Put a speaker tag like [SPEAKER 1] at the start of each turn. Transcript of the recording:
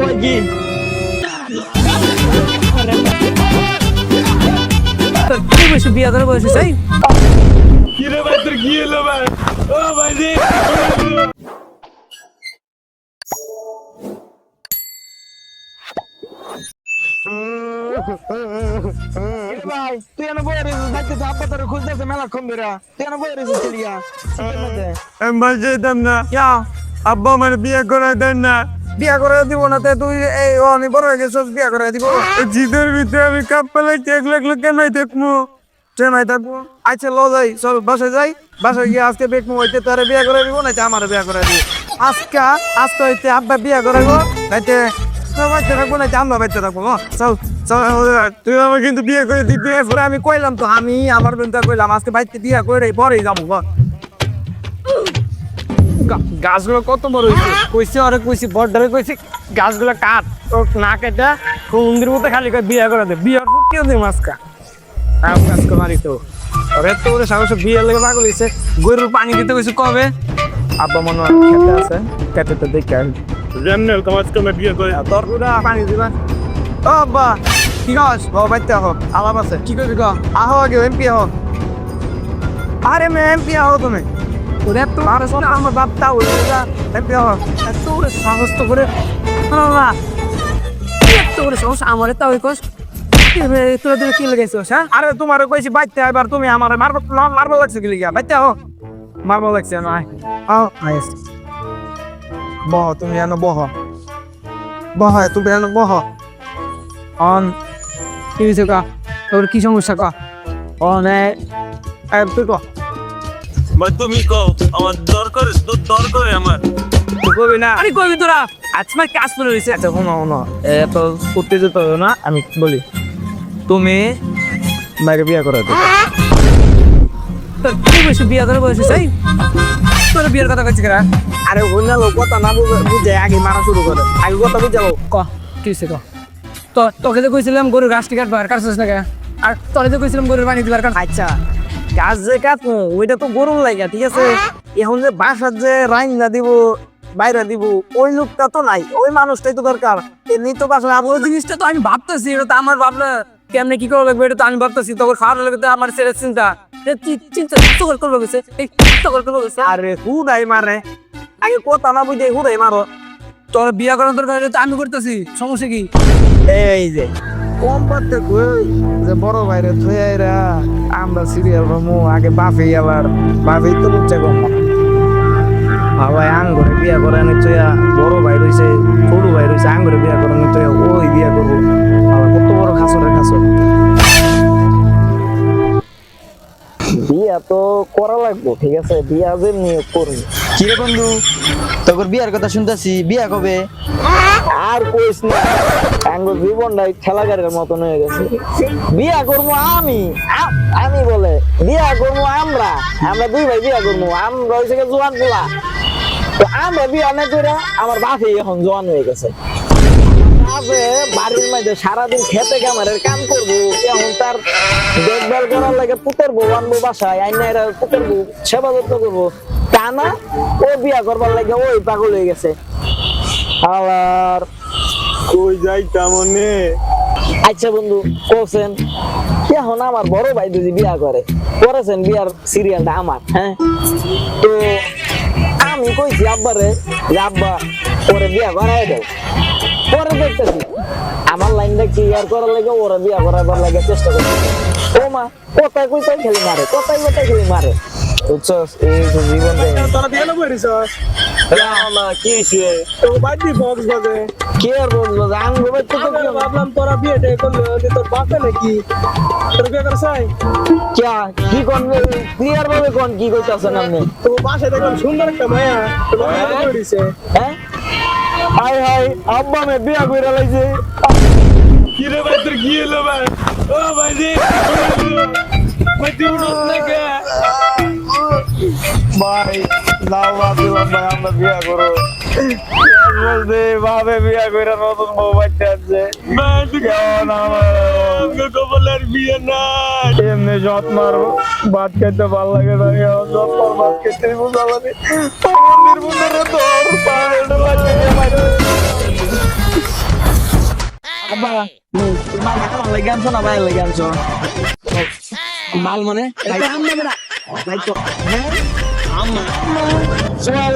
[SPEAKER 1] কয় কি
[SPEAKER 2] বয়সে বিয়া করে বয়সে চাই
[SPEAKER 1] কি রে ভাই তোর কি হলো ভাই? ও ভাই রে। ভাই তুই এনে বই রে বাইতে তো আব্বা তোর খুঁজতেছে মেলাক্ষণ ধরে। তুই এনে বই রে চলিয়া
[SPEAKER 3] আমি বাড়ি যেতাম না।
[SPEAKER 2] ইয়া।
[SPEAKER 3] আব্বা আমার বিয়ে করে দেন না।
[SPEAKER 2] বিয়া করে দিব না তে তুই এই আমি বড় হয়ে গেছিস, বিয়া করে দিব।
[SPEAKER 3] জিদের ভিতরে আমি কাপ পেলাইছি এগুলো এগুলো কেন দেখব
[SPEAKER 2] ট্রেনাই থাকব। আচ্ছা ল যাই, চল, বাসায় যাই। বাসায় গিয়ে আজকে বেকমু হইতে তারে বিয়া করে দিব না আমার বিয়া করে দিব। আজকে আজকে হইতে আব্বা বিয়া করে গো নাইতে বাইতে থাকব, নাইতে আমরা বাইতে থাকব? চল চল
[SPEAKER 3] তুই আমার কিন্তু বিয়ে করে দিবি
[SPEAKER 2] আমি কইলাম তো, আমি আমার বন্ধু কইলাম, আজকে বাইতে বিয়া করে পরেই যাব গাছগুলো কত বড় হয়েছে? কইছে আরে কইছি বড় কইছি গাছগুলো কাট ও না কেটে মন্দির মতো খালি করে বিয়া করে দে। বিয়ার পর কেউ দে মাছকা আজকে মারি তো। ওরে তো ওরে সাহস বিয়ে লেগে পাগল হয়েছে গরুর পানি দিতে কইছে কবে? আব্বা মনে হয় খেতে আছে। খেতে তো দেখে
[SPEAKER 3] জানেন তোমার আমি বিয়ে করে।
[SPEAKER 2] তোর পুরা পানি দিবা। ও আব্বা কি কাজ বাবা বাইতে আহ আলাপ আছে। কি করবি ক? আহ আগে এমপি আহ। আরে মে এমপি আহ তুমি। ওরে তো আর শোনা আমার বাপ তা ওরে এমপি আহ এত ওরে সাহস তো করে না এত ওরে সাহস আমারে তাও কস। তোরা তোরা কি লাগাইছিস হ্যাঁ? আরে তোমার কইছি বাইতে এবার তুমি আমার মারব মারব লাগছে কি লিগা বাইতে আহ মারব লাগছে না আইস বহ তুমি এনো বহ। বহ তুমি এনো বহ। অন। কি কা? তোর কি সমস্যা কা? অন তুই ক।
[SPEAKER 3] ভাই তুমি কও আমার দরকার দরকার আমার।
[SPEAKER 2] কবি না? আরে কবি তোরা আজকে কাজ করে রয়েছে আচ্ছা শোনো শোনো এত উত্তেজিত না আমি বলি তুমি মাকে বিয়ে করে তোর কি বয়সে বিয়ে করে বয়সে চাই তোর বিয়ের কথা কইছি কেরা? আরে অন্য লোক কথা না বুঝে- আগে মারা শুরু করে। আগে কথা বুঝাবো ক কি হয়েছে ক? তো তোকে যে কইছিলাম গরুর ঘাস টিকাট বার কাটছিস না কে? আর তোরে যে কইছিলাম গরুর পানি দিবার কাট আচ্ছা গাছ যে কাটবো ওইটা তো গরুর লাগা ঠিক আছে? এখন যে বাসার যে রাইন না দিব বাইরে দিব ওই লোকটা তো নাই ওই মানুষটাই তো দরকার। এমনি তো বাসা ওই জিনিসটা তো আমি ভাবতেছি এটা তো আমার ভাবলে কেমনে কি করা লাগবে এটা তো আমি ভাবতেছি তখন খাওয়ার লাগে তো আমার ছেলের চিন্তা। চিন্তা চিন্তা করব গেছে করে করব গেছে। আরে হুদাই মারে আগে কথা না বুঝে হুদাই মারো। তোর বিয়া করার দরকার আমি করতেছি সমস্যা কি? এই যে কম পারতে কই যে বড় ভাইরে থইয়াইরা আমরা সিরিয়াল রমু আগে বাফে আবার বাফে তো বুঝছে কম। ভাই আঙ্গরে বিয়া করে আনি তুইয়া বড় ভাই রইছে ছোট ভাই রইছে আঙ্গরে বিয়া করে আনি তুইয়া ওই বিয়া করব। বাবা, কত বড় খাসরে খাসর।
[SPEAKER 1] বিয়া তো করা লাগবো ঠিক আছে বিয়া যে নিয়োগ করব কিরে বন্ধু? তোর বিয়ার কথা শুনতেছি বিয়া কবে? আর কইস না, আঙ্গুর জীবনটাই ঠেলাগারের মতন হয়ে গেছে। বিয়া করব আমি আমি বলে, বিয়া করব আমরা আমরা দুই ভাই বিয়া করব আমরা হয়েছে জোয়ান পোলা। তো আমরা বিয়া না করে আমার বাপে এখন জোয়ান হয়ে গেছে। বাড়ির মধ্যে সারাদিন খেতে কামারের কাম করব, এখন তার দেখভাল করার লাগে পুতের বউ আনব বাসায়, আইনা পুতের বউ সেবা যত্ন করব। তা না, ও বিয়া করবার লাগে ওই পাগল হয়ে গেছে। আবার
[SPEAKER 3] কই যাই কামনে
[SPEAKER 1] আচ্ছা বন্ধু কোসেন এখন আমার বড় ভাই যদি বিয়া করে। করেছেন বিয়ার সিরিয়ালটা আমার হ্যাঁ? তো আমি কইছি আব্বারে যে আব্বা ওরে বিয়া করাই দেয় পরে দেখতেছি আমার লাইনটা ক্লিয়ার করার লাগে ওরা বিয়া করাবার লাগে চেষ্টা করছি ও মা কোথায় কোথায় খেলি মারে কোথায় কোথায় খেলি মারে। বুঝছস এই যে জীবন
[SPEAKER 3] তোরা বিয়ে না করিস না কি হইছে তো বাড়ি বক্স বাজে
[SPEAKER 1] কে আর বলল যে আঙ্গ বাচ্চা তো
[SPEAKER 3] আমি
[SPEAKER 1] কি
[SPEAKER 3] ভাবলাম তোরা বিয়ে টে করলে তোর বাপে নাকি তোর বিয়ে করে চাই
[SPEAKER 1] কি কোন ক্লিয়ার ভাবে কোন কি কইতাছেন আপনি
[SPEAKER 3] তো পাশে দেখলাম সুন্দর একটা মায়া তোমার বিয়ে
[SPEAKER 1] হ্যাঁ হাই হাই আব্বা মে বিয়া কইরা লাইছে
[SPEAKER 3] কি রে ভাই তোর কি হলো ভাই ও ভাই রে ভাই তুই উঠোস না কে
[SPEAKER 1] ভাই নাও ভাবছিলাম ভাই আমরা বিয়া করো বলতে ভাবে বিয়া কইরা নতুন বউ বাচ্চা আছে
[SPEAKER 3] ভাই তুই
[SPEAKER 1] কেমন আমার
[SPEAKER 3] আমাকে কবলের বিয়ে নাই
[SPEAKER 1] এমনি যত্ন ভাত খাইতে ভালো লাগে না এখন ভাত খাইতে বুঝাবানি মন্দির মন্দিরে তোর পায়ে লাগে আব্বা মাল খাওয়া লাগে ভাই লাগে আনছো মাল মানে আম্মা বেটা ভাই তো হ্যাঁ আম্মা আম্মা চল